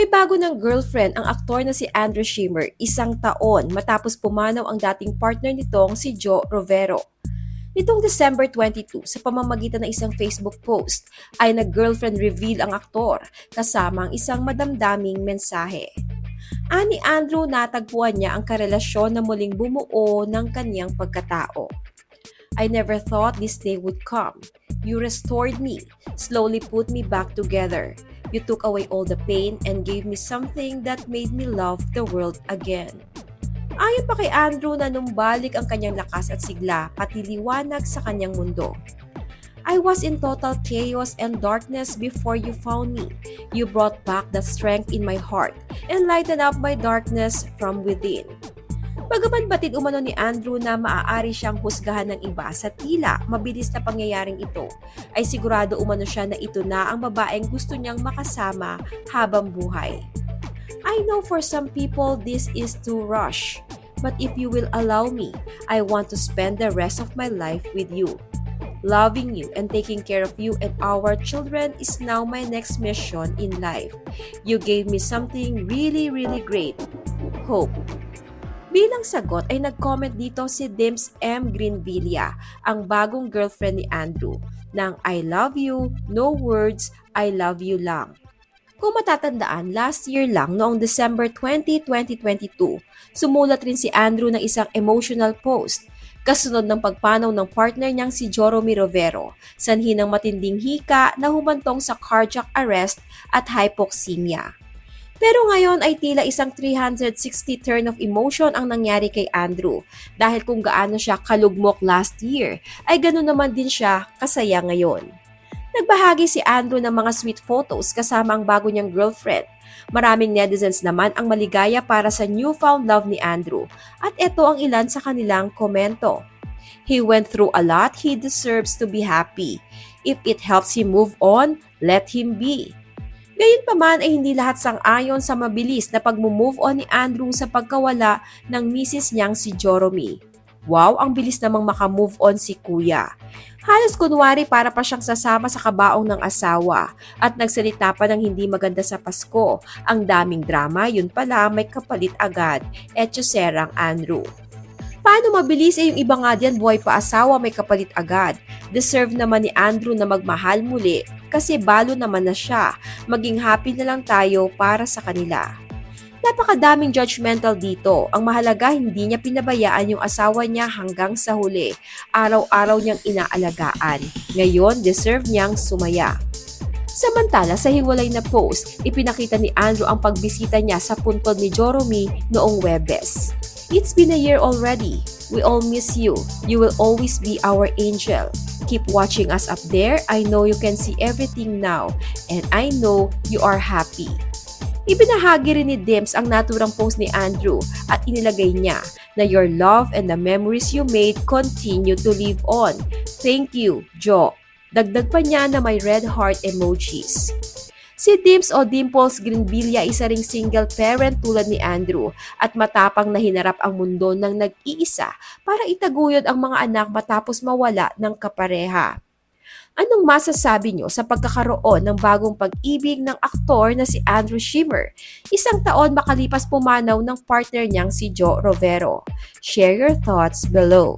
May bago ng girlfriend ang aktor na si Andrew Schimmer isang taon matapos pumanaw ang dating partner nitong si Joe Rovero. Nitong December 22, sa pamamagitan ng isang Facebook post, ay nag-girlfriend reveal ang aktor kasama ang isang madamdaming mensahe. Ani Andrew natagpuan niya ang karelasyon na muling bumuo ng kanyang pagkatao. I never thought this day would come. You restored me, slowly put me back together. You took away all the pain and gave me something that made me love the world again. Ayon pa kay Andrew na numbalik ang kanyang lakas at sigla, pati liwanag sa kanyang mundo. I was in total chaos and darkness before you found me. You brought back the strength in my heart and lightened up my darkness from within. Bagaman batid umano ni Andrew na maaari siyang husgahan ng iba sa tila mabilis na pangyayaring ito, ay sigurado umano siya na ito na ang babaeng gusto niyang makasama habang buhay. I know for some people this is too rush, but if you will allow me, I want to spend the rest of my life with you. Loving you and taking care of you and our children is now my next mission in life. You gave me something really, really great. Hope. Bilang sagot ay nag-comment dito si Dims M. Greenvilla, ang bagong girlfriend ni Andrew, ng I love you, no words, I love you lang. Kung matatandaan, last year lang, noong December 20, 2022, sumulat rin si Andrew ng isang emotional post kasunod ng pagpanaw ng partner niyang si Joromy Rovero, sanhi ng matinding hika na humantong sa cardiac arrest at hypoxemia. Pero ngayon ay tila isang 360 turn of emotion ang nangyari kay Andrew dahil kung gaano siya kalugmok last year ay ganoon naman din siya kasaya ngayon. Nagbahagi si Andrew ng mga sweet photos kasama ang bago niyang girlfriend. Maraming netizens naman ang maligaya para sa newfound love ni Andrew at ito ang ilan sa kanilang komento. He went through a lot, he deserves to be happy. If it helps him move on, let him be. Gayunpaman ay hindi lahat sang-ayon sa mabilis na pag-move on ni Andrew sa pagkawala ng misis niyang si Joromy. Wow, ang bilis namang makamove on si kuya. Halos kunwari para pa siyang sasama sa kabaong ng asawa at nagsalita pa ng hindi maganda sa Pasko. Ang daming drama, yun pala may kapalit agad. Etyo serang Andrew. Paano mabilis ay yung iba nga diyan buhay pa asawa may kapalit agad. Deserve naman ni Andrew na magmahal muli kasi balo naman na siya. Maging happy na lang tayo para sa kanila. Napakadaming judgmental dito. Ang mahalaga, hindi niya pinabayaan yung asawa niya hanggang sa huli. Araw-araw niyang inaalagaan. Ngayon, deserve niyang sumaya. Samantala, sa hiwalay na post, ipinakita ni Andrew ang pagbisita niya sa puntod ni Joromy noong Webes. It's been a year already. We all miss you. You will always be our angel. Keep watching us up there. I know you can see everything now. And I know you are happy. Ibinahagi rin ni Dims ang naturang post ni Andrew at inilagay niya na your love and the memories you made continue to live on. Thank you, Jo. Dagdag pa niya na may red heart emojis. Si Dims o Dimples Greenvilla isa ring single parent tulad ni Andrew at matapang na hinarap ang mundo ng nag-iisa para itaguyod ang mga anak matapos mawala ng kapareha. Anong masasabi nyo sa pagkakaroon ng bagong pag-ibig ng aktor na si Andrew Schimmer, isang taon makalipas pumanaw ng partner niyang si Joe Rovero? Share your thoughts below.